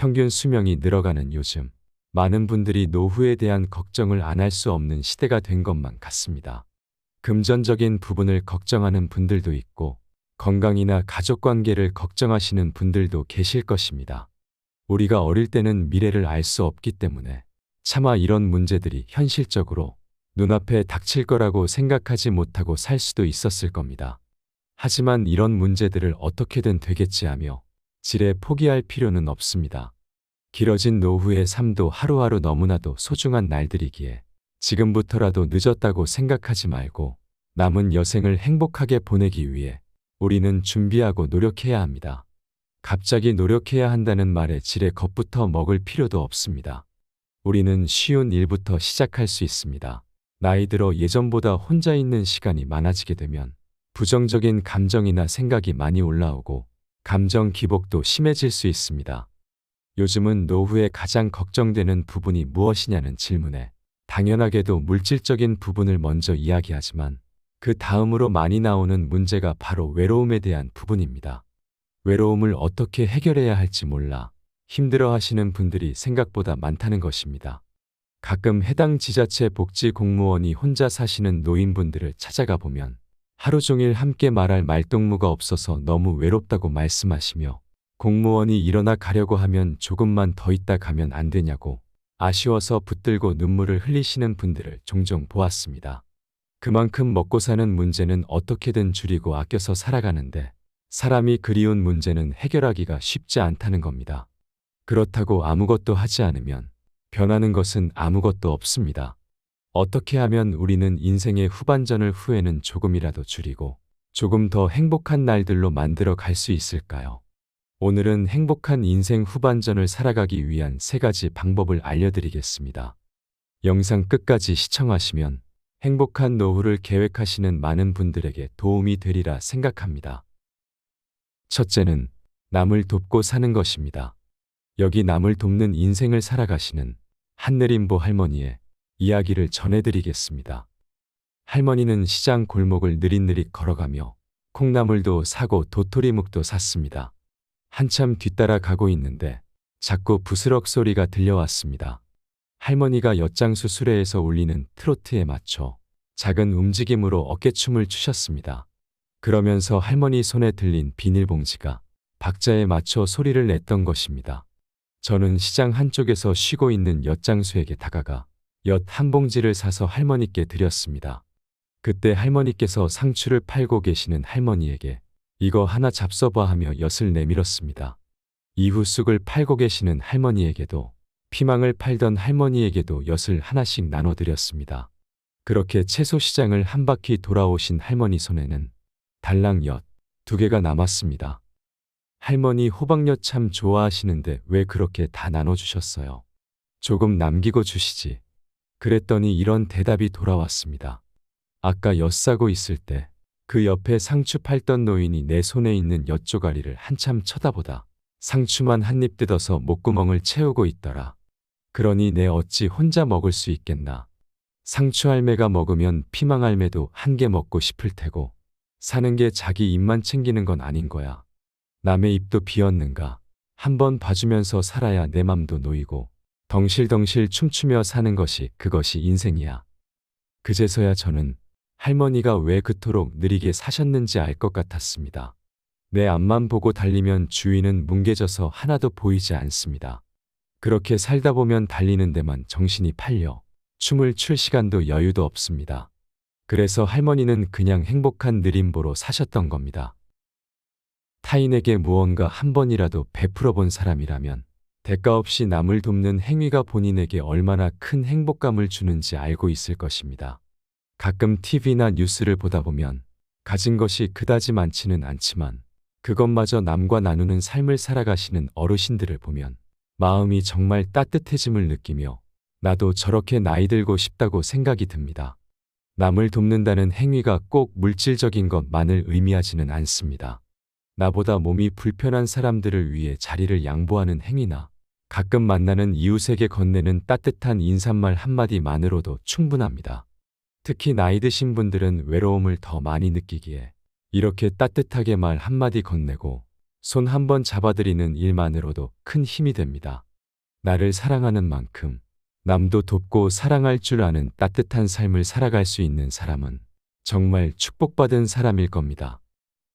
평균 수명이 늘어가는 요즘, 많은 분들이 노후에 대한 걱정을 안 할 수 없는 시대가 된 것만 같습니다. 금전적인 부분을 걱정하는 분들도 있고, 건강이나 가족 관계를 걱정하시는 분들도 계실 것입니다. 우리가 어릴 때는 미래를 알 수 없기 때문에 차마 이런 문제들이 현실적으로 눈앞에 닥칠 거라고 생각하지 못하고 살 수도 있었을 겁니다. 하지만 이런 문제들을 어떻게든 되겠지 하며 지레 포기할 필요는 없습니다. 길어진 노후의 삶도 하루하루 너무나도 소중한 날들이기에 지금부터라도 늦었다고 생각하지 말고 남은 여생을 행복하게 보내기 위해 우리는 준비하고 노력해야 합니다. 갑자기 노력해야 한다는 말에 지레 겁부터 먹을 필요도 없습니다. 우리는 쉬운 일부터 시작할 수 있습니다. 나이 들어 예전보다 혼자 있는 시간이 많아지게 되면 부정적인 감정이나 생각이 많이 올라오고 감정 기복도 심해질 수 있습니다. 요즘은 노후에 가장 걱정되는 부분이 무엇이냐는 질문에 당연하게도 물질적인 부분을 먼저 이야기하지만 그 다음으로 많이 나오는 문제가 바로 외로움에 대한 부분입니다. 외로움을 어떻게 해결해야 할지 몰라 힘들어 하시는 분들이 생각보다 많다는 것입니다. 가끔 해당 지자체 복지 공무원이 혼자 사시는 노인분들을 찾아가 보면 하루 종일 함께 말할 말동무가 없어서 너무 외롭다고 말씀하시며 공무원이 일어나 가려고 하면 조금만 더 있다 가면 안 되냐고 아쉬워서 붙들고 눈물을 흘리시는 분들을 종종 보았습니다. 그만큼 먹고 사는 문제는 어떻게든 줄이고 아껴서 살아가는데 사람이 그리운 문제는 해결하기가 쉽지 않다는 겁니다. 그렇다고 아무것도 하지 않으면 변하는 것은 아무것도 없습니다. 어떻게 하면 우리는 인생의 후반전을 후회는 조금이라도 줄이고 조금 더 행복한 날들로 만들어 갈 수 있을까요? 오늘은 행복한 인생 후반전을 살아가기 위한 세 가지 방법을 알려드리겠습니다. 영상 끝까지 시청하시면 행복한 노후를 계획하시는 많은 분들에게 도움이 되리라 생각합니다. 첫째는 남을 돕고 사는 것입니다. 여기 남을 돕는 인생을 살아가시는 한내림보 할머니의 이야기를 전해드리겠습니다. 할머니는 시장 골목을 느릿느릿 걸어가며 콩나물도 사고 도토리묵도 샀습니다. 한참 뒤따라 가고 있는데 자꾸 부스럭 소리가 들려왔습니다. 할머니가 엿장수 수레에서 울리는 트로트에 맞춰 작은 움직임으로 어깨춤을 추셨습니다. 그러면서 할머니 손에 들린 비닐봉지가 박자에 맞춰 소리를 냈던 것입니다. 저는 시장 한쪽에서 쉬고 있는 엿장수에게 다가가 엿 한 봉지를 사서 할머니께 드렸습니다. 그때 할머니께서 상추를 팔고 계시는 할머니에게 이거 하나 잡숴봐 하며 엿을 내밀었습니다. 이후 쑥을 팔고 계시는 할머니에게도 피망을 팔던 할머니에게도 엿을 하나씩 나눠드렸습니다. 그렇게 채소 시장을 한 바퀴 돌아오신 할머니 손에는 달랑 엿 두 개가 남았습니다. 할머니 호박엿 참 좋아하시는데 왜 그렇게 다 나눠주셨어요? 조금 남기고 주시지. 그랬더니 이런 대답이 돌아왔습니다. 아까 엿 싸고 있을 때 그 옆에 상추 팔던 노인이 내 손에 있는 엿 조가리를 한참 쳐다보다 상추만 한 입 뜯어서 목구멍을 채우고 있더라. 그러니 내 어찌 혼자 먹을 수 있겠나. 상추 할매가 먹으면 피망 할매도 한 개 먹고 싶을 테고 사는 게 자기 입만 챙기는 건 아닌 거야. 남의 입도 비었는가. 한번 봐주면서 살아야 내 맘도 놓이고 덩실덩실 춤추며 사는 것이 그것이 인생이야. 그제서야 저는 할머니가 왜 그토록 느리게 사셨는지 알 것 같았습니다. 내 앞만 보고 달리면 주위는 뭉개져서 하나도 보이지 않습니다. 그렇게 살다 보면 달리는 데만 정신이 팔려 춤을 출 시간도 여유도 없습니다. 그래서 할머니는 그냥 행복한 느림보로 사셨던 겁니다. 타인에게 무언가 한 번이라도 베풀어 본 사람이라면 대가 없이 남을 돕는 행위가 본인에게 얼마나 큰 행복감을 주는지 알고 있을 것입니다. 가끔 TV나 뉴스를 보다 보면 가진 것이 그다지 많지는 않지만 그것마저 남과 나누는 삶을 살아가시는 어르신들을 보면 마음이 정말 따뜻해짐을 느끼며 나도 저렇게 나이 들고 싶다고 생각이 듭니다. 남을 돕는다는 행위가 꼭 물질적인 것만을 의미하지는 않습니다. 나보다 몸이 불편한 사람들을 위해 자리를 양보하는 행위나 가끔 만나는 이웃에게 건네는 따뜻한 인사말 한마디만으로도 충분합니다. 특히 나이 드신 분들은 외로움을 더 많이 느끼기에 이렇게 따뜻하게 말 한마디 건네고 손 한 번 잡아드리는 일만으로도 큰 힘이 됩니다. 나를 사랑하는 만큼 남도 돕고 사랑할 줄 아는 따뜻한 삶을 살아갈 수 있는 사람은 정말 축복받은 사람일 겁니다.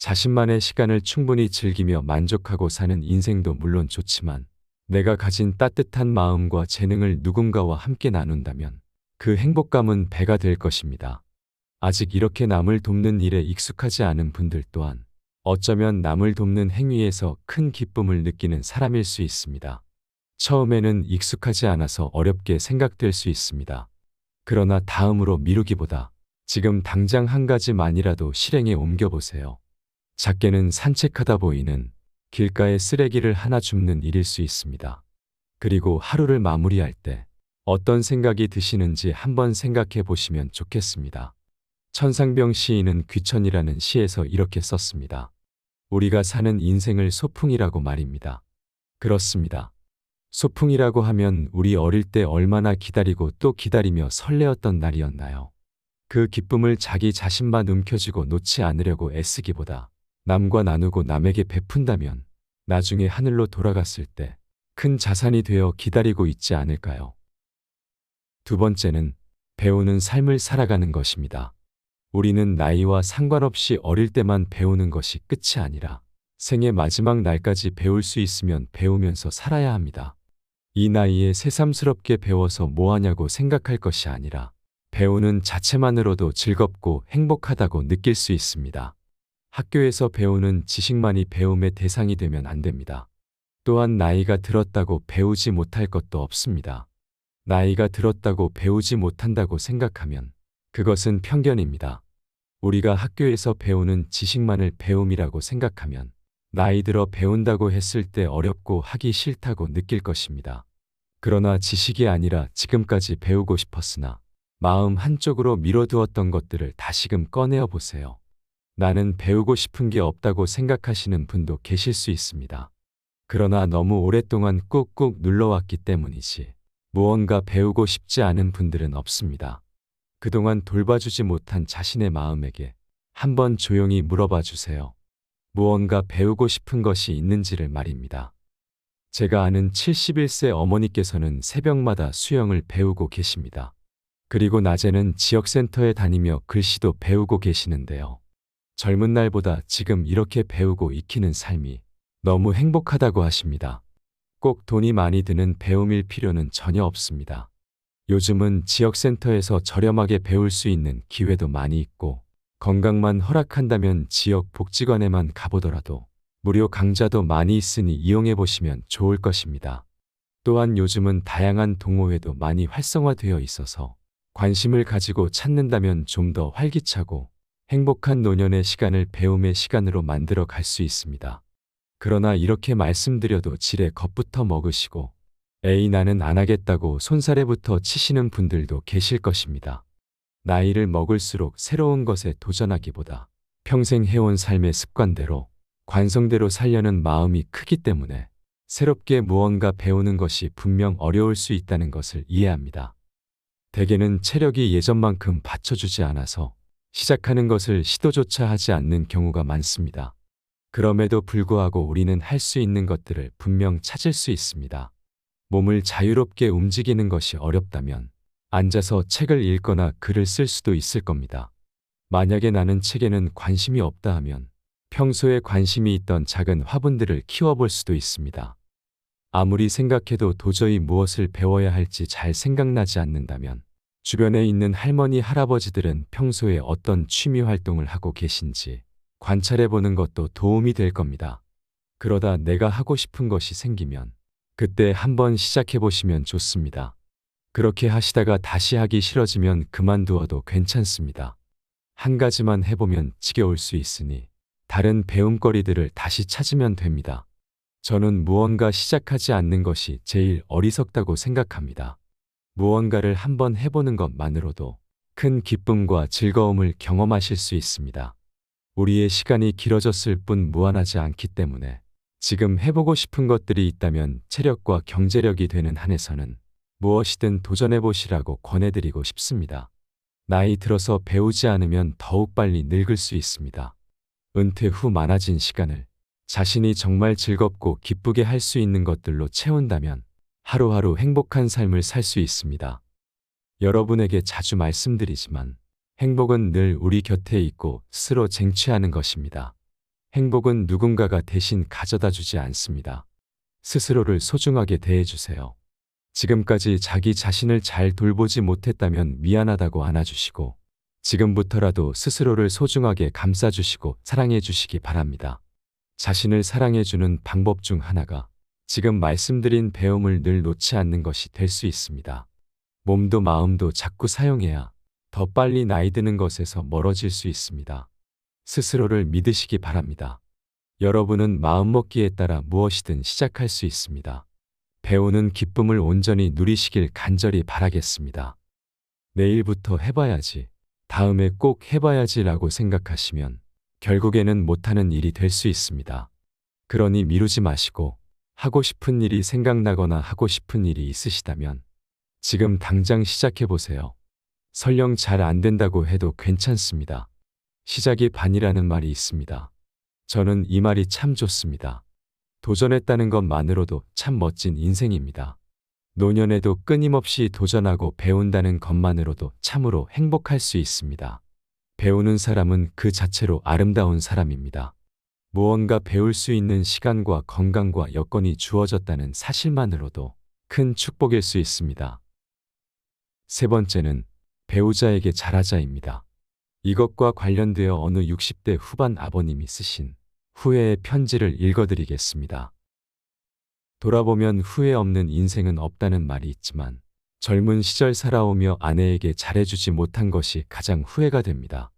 자신만의 시간을 충분히 즐기며 만족하고 사는 인생도 물론 좋지만 내가 가진 따뜻한 마음과 재능을 누군가와 함께 나눈다면 그 행복감은 배가 될 것입니다. 아직 이렇게 남을 돕는 일에 익숙하지 않은 분들 또한 어쩌면 남을 돕는 행위에서 큰 기쁨을 느끼는 사람일 수 있습니다. 처음에는 익숙하지 않아서 어렵게 생각될 수 있습니다. 그러나 다음으로 미루기보다 지금 당장 한 가지만이라도 실행에 옮겨보세요. 작게는 산책하다 보이는 길가에 쓰레기를 하나 줍는 일일 수 있습니다. 그리고 하루를 마무리할 때 어떤 생각이 드시는지 한번 생각해 보시면 좋겠습니다. 천상병 시인은 귀천이라는 시에서 이렇게 썼습니다. 우리가 사는 인생을 소풍이라고 말입니다. 그렇습니다. 소풍이라고 하면 우리 어릴 때 얼마나 기다리고 또 기다리며 설레었던 날이었나요? 그 기쁨을 자기 자신만 움켜쥐고 놓지 않으려고 애쓰기보다 남과 나누고 남에게 베푼다면 나중에 하늘로 돌아갔을 때 큰 자산이 되어 기다리고 있지 않을까요? 두 번째는 배우는 삶을 살아가는 것입니다. 우리는 나이와 상관없이 어릴 때만 배우는 것이 끝이 아니라 생의 마지막 날까지 배울 수 있으면 배우면서 살아야 합니다. 이 나이에 새삼스럽게 배워서 뭐하냐고 생각할 것이 아니라 배우는 자체만으로도 즐겁고 행복하다고 느낄 수 있습니다. 학교에서 배우는 지식만이 배움의 대상이 되면 안 됩니다. 또한 나이가 들었다고 배우지 못할 것도 없습니다. 나이가 들었다고 배우지 못한다고 생각하면 그것은 편견입니다. 우리가 학교에서 배우는 지식만을 배움이라고 생각하면 나이 들어 배운다고 했을 때 어렵고 하기 싫다고 느낄 것입니다. 그러나 지식이 아니라 지금까지 배우고 싶었으나 마음 한쪽으로 미뤄두었던 것들을 다시금 꺼내어 보세요. 나는 배우고 싶은 게 없다고 생각하시는 분도 계실 수 있습니다. 그러나 너무 오랫동안 꾹꾹 눌러왔기 때문이지 무언가 배우고 싶지 않은 분들은 없습니다. 그동안 돌봐주지 못한 자신의 마음에게 한번 조용히 물어봐 주세요. 무언가 배우고 싶은 것이 있는지를 말입니다. 제가 아는 71세 어머니께서는 새벽마다 수영을 배우고 계십니다. 그리고 낮에는 지역센터에 다니며 글씨도 배우고 계시는데요. 젊은 날보다 지금 이렇게 배우고 익히는 삶이 너무 행복하다고 하십니다. 꼭 돈이 많이 드는 배움일 필요는 전혀 없습니다. 요즘은 지역센터에서 저렴하게 배울 수 있는 기회도 많이 있고 건강만 허락한다면 지역 복지관에만 가보더라도 무료 강좌도 많이 있으니 이용해 보시면 좋을 것입니다. 또한 요즘은 다양한 동호회도 많이 활성화되어 있어서 관심을 가지고 찾는다면 좀 더 활기차고 행복한 노년의 시간을 배움의 시간으로 만들어 갈 수 있습니다. 그러나 이렇게 말씀드려도 지레 겁부터 먹으시고 에이 나는 안 하겠다고 손사래부터 치시는 분들도 계실 것입니다. 나이를 먹을수록 새로운 것에 도전하기보다 평생 해온 삶의 습관대로 관성대로 살려는 마음이 크기 때문에 새롭게 무언가 배우는 것이 분명 어려울 수 있다는 것을 이해합니다. 대개는 체력이 예전만큼 받쳐주지 않아서 시작하는 것을 시도조차 하지 않는 경우가 많습니다. 그럼에도 불구하고 우리는 할 수 있는 것들을 분명 찾을 수 있습니다. 몸을 자유롭게 움직이는 것이 어렵다면 앉아서 책을 읽거나 글을 쓸 수도 있을 겁니다. 만약에 나는 책에는 관심이 없다 하면 평소에 관심이 있던 작은 화분들을 키워볼 수도 있습니다. 아무리 생각해도 도저히 무엇을 배워야 할지 잘 생각나지 않는다면 주변에 있는 할머니, 할아버지들은 평소에 어떤 취미 활동을 하고 계신지 관찰해 보는 것도 도움이 될 겁니다. 그러다 내가 하고 싶은 것이 생기면 그때 한번 시작해 보시면 좋습니다. 그렇게 하시다가 다시 하기 싫어지면 그만두어도 괜찮습니다. 한 가지만 해보면 지겨울 수 있으니 다른 배움거리들을 다시 찾으면 됩니다. 저는 무언가 시작하지 않는 것이 제일 어리석다고 생각합니다. 무언가를 한번 해보는 것만으로도 큰 기쁨과 즐거움을 경험하실 수 있습니다. 우리의 시간이 길어졌을 뿐 무한하지 않기 때문에 지금 해보고 싶은 것들이 있다면 체력과 경제력이 되는 한에서는 무엇이든 도전해보시라고 권해드리고 싶습니다. 나이 들어서 배우지 않으면 더욱 빨리 늙을 수 있습니다. 은퇴 후 많아진 시간을 자신이 정말 즐겁고 기쁘게 할 수 있는 것들로 채운다면 하루하루 행복한 삶을 살 수 있습니다. 여러분에게 자주 말씀드리지만 행복은 늘 우리 곁에 있고 스스로 쟁취하는 것입니다. 행복은 누군가가 대신 가져다 주지 않습니다. 스스로를 소중하게 대해주세요. 지금까지 자기 자신을 잘 돌보지 못했다면 미안하다고 안아주시고 지금부터라도 스스로를 소중하게 감싸주시고 사랑해주시기 바랍니다. 자신을 사랑해주는 방법 중 하나가 지금 말씀드린 배움을 늘 놓지 않는 것이 될 수 있습니다. 몸도 마음도 자꾸 사용해야 더 빨리 나이 드는 것에서 멀어질 수 있습니다. 스스로를 믿으시기 바랍니다. 여러분은 마음먹기에 따라 무엇이든 시작할 수 있습니다. 배우는 기쁨을 온전히 누리시길 간절히 바라겠습니다. 내일부터 해봐야지, 다음에 꼭 해봐야지라고 생각하시면 결국에는 못하는 일이 될 수 있습니다. 그러니 미루지 마시고 하고 싶은 일이 생각나거나 하고 싶은 일이 있으시다면 지금 당장 시작해 보세요. 설령 잘 안 된다고 해도 괜찮습니다. 시작이 반이라는 말이 있습니다. 저는 이 말이 참 좋습니다. 도전했다는 것만으로도 참 멋진 인생입니다. 노년에도 끊임없이 도전하고 배운다는 것만으로도 참으로 행복할 수 있습니다. 배우는 사람은 그 자체로 아름다운 사람입니다. 무언가 배울 수 있는 시간과 건강과 여건이 주어졌다는 사실만으로도 큰 축복일 수 있습니다. 세 번째는 배우자에게 잘하자입니다. 이것과 관련되어 어느 60대 후반 아버님이 쓰신 후회의 편지를 읽어드리겠습니다. 돌아보면 후회 없는 인생은 없다는 말이 있지만 젊은 시절 살아오며 아내에게 잘해주지 못한 것이 가장 후회가 됩니다.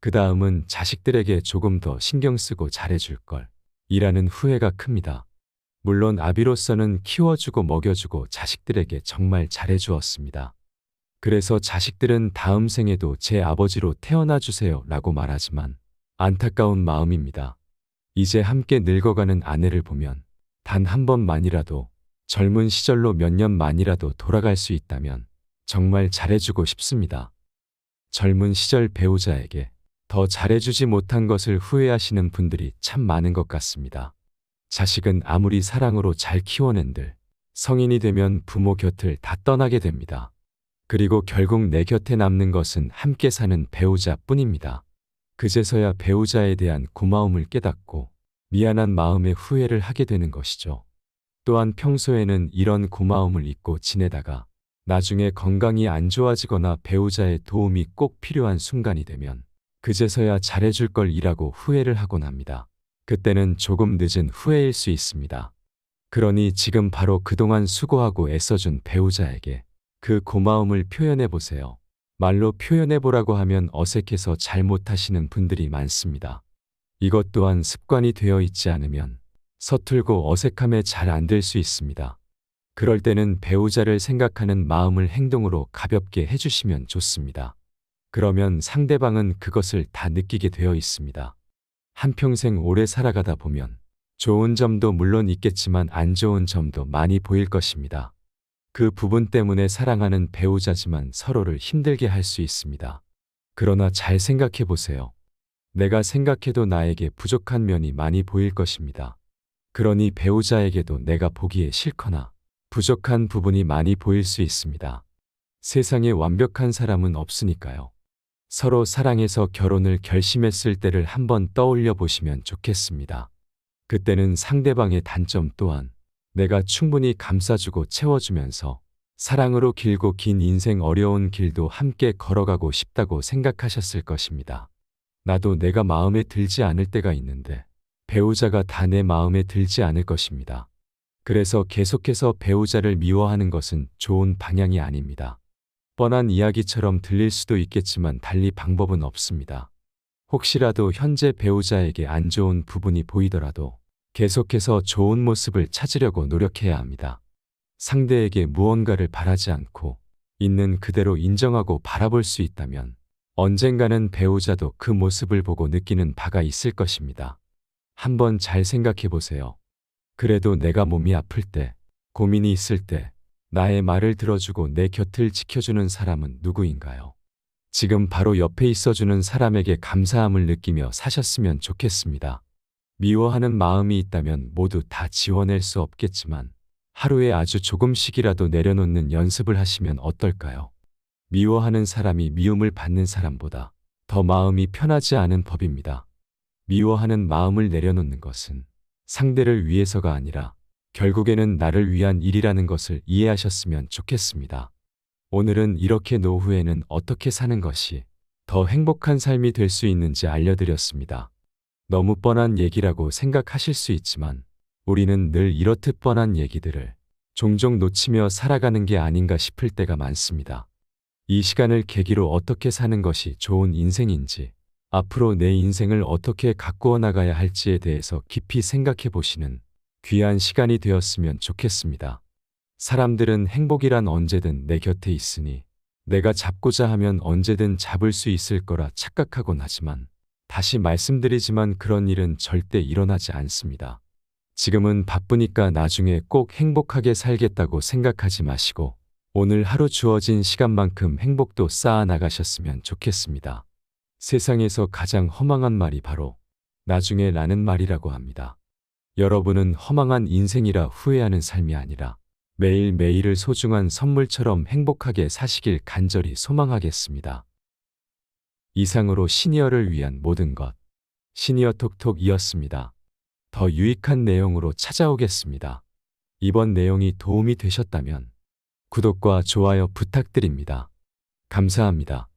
그 다음은 자식들에게 조금 더 신경 쓰고 잘해줄 걸. 이라는 후회가 큽니다. 물론 아비로서는 키워주고 먹여주고 자식들에게 정말 잘해주었습니다. 그래서 자식들은 다음 생에도 제 아버지로 태어나 주세요 라고 말하지만 안타까운 마음입니다. 이제 함께 늙어가는 아내를 보면 단 한 번만이라도 젊은 시절로 몇 년만이라도 돌아갈 수 있다면 정말 잘해주고 싶습니다. 젊은 시절 배우자에게 더 잘해주지 못한 것을 후회하시는 분들이 참 많은 것 같습니다. 자식은 아무리 사랑으로 잘 키워낸들 성인이 되면 부모 곁을 다 떠나게 됩니다. 그리고 결국 내 곁에 남는 것은 함께 사는 배우자 뿐입니다. 그제서야 배우자에 대한 고마움을 깨닫고 미안한 마음에 후회를 하게 되는 것이죠. 또한 평소에는 이런 고마움을 잊고 지내다가 나중에 건강이 안 좋아지거나 배우자의 도움이 꼭 필요한 순간이 되면 그제서야 잘해줄 걸 이라고 후회를 하곤 합니다. 그때는 조금 늦은 후회일 수 있습니다. 그러니 지금 바로 그동안 수고하고 애써준 배우자에게 그 고마움을 표현해 보세요. 말로 표현해 보라고 하면 어색해서 잘 못하시는 분들이 많습니다. 이것 또한 습관이 되어 있지 않으면 서툴고 어색함에 잘 안 될 수 있습니다. 그럴 때는 배우자를 생각하는 마음을 행동으로 가볍게 해주시면 좋습니다. 그러면 상대방은 그것을 다 느끼게 되어 있습니다. 한평생 오래 살아가다 보면 좋은 점도 물론 있겠지만 안 좋은 점도 많이 보일 것입니다. 그 부분 때문에 사랑하는 배우자지만 서로를 힘들게 할 수 있습니다. 그러나 잘 생각해 보세요. 내가 생각해도 나에게 부족한 면이 많이 보일 것입니다. 그러니 배우자에게도 내가 보기에 싫거나 부족한 부분이 많이 보일 수 있습니다. 세상에 완벽한 사람은 없으니까요. 서로 사랑해서 결혼을 결심했을 때를 한번 떠올려 보시면 좋겠습니다. 그때는 상대방의 단점 또한 내가 충분히 감싸주고 채워주면서 사랑으로 길고 긴 인생 어려운 길도 함께 걸어가고 싶다고 생각하셨을 것입니다. 나도 내가 마음에 들지 않을 때가 있는데 배우자가 다 내 마음에 들지 않을 것입니다. 그래서 계속해서 배우자를 미워하는 것은 좋은 방향이 아닙니다. 뻔한 이야기처럼 들릴 수도 있겠지만 달리 방법은 없습니다. 혹시라도 현재 배우자에게 안 좋은 부분이 보이더라도 계속해서 좋은 모습을 찾으려고 노력해야 합니다. 상대에게 무언가를 바라지 않고 있는 그대로 인정하고 바라볼 수 있다면 언젠가는 배우자도 그 모습을 보고 느끼는 바가 있을 것입니다. 한번 잘 생각해 보세요. 그래도 내가 몸이 아플 때, 고민이 있을 때, 나의 말을 들어주고 내 곁을 지켜주는 사람은 누구인가요? 지금 바로 옆에 있어주는 사람에게 감사함을 느끼며 사셨으면 좋겠습니다. 미워하는 마음이 있다면 모두 다 지워낼 수 없겠지만 하루에 아주 조금씩이라도 내려놓는 연습을 하시면 어떨까요? 미워하는 사람이 미움을 받는 사람보다 더 마음이 편하지 않은 법입니다. 미워하는 마음을 내려놓는 것은 상대를 위해서가 아니라 결국에는 나를 위한 일이라는 것을 이해하셨으면 좋겠습니다. 오늘은 이렇게 노후에는 어떻게 사는 것이 더 행복한 삶이 될 수 있는지 알려드렸습니다. 너무 뻔한 얘기라고 생각하실 수 있지만 우리는 늘 이렇듯 뻔한 얘기들을 종종 놓치며 살아가는 게 아닌가 싶을 때가 많습니다. 이 시간을 계기로 어떻게 사는 것이 좋은 인생인지, 앞으로 내 인생을 어떻게 가꾸어 나가야 할지에 대해서 깊이 생각해 보시는 귀한 시간이 되었으면 좋겠습니다. 사람들은 행복이란 언제든 내 곁에 있으니 내가 잡고자 하면 언제든 잡을 수 있을 거라 착각하곤 하지만 다시 말씀드리지만 그런 일은 절대 일어나지 않습니다. 지금은 바쁘니까 나중에 꼭 행복하게 살겠다고 생각하지 마시고 오늘 하루 주어진 시간만큼 행복도 쌓아 나가셨으면 좋겠습니다. 세상에서 가장 허망한 말이 바로 나중에 라는 말이라고 합니다. 여러분은 허망한 인생이라 후회하는 삶이 아니라 매일매일을 소중한 선물처럼 행복하게 사시길 간절히 소망하겠습니다. 이상으로 시니어를 위한 모든 것 시니어 톡톡이었습니다. 더 유익한 내용으로 찾아오겠습니다. 이번 내용이 도움이 되셨다면 구독과 좋아요 부탁드립니다. 감사합니다.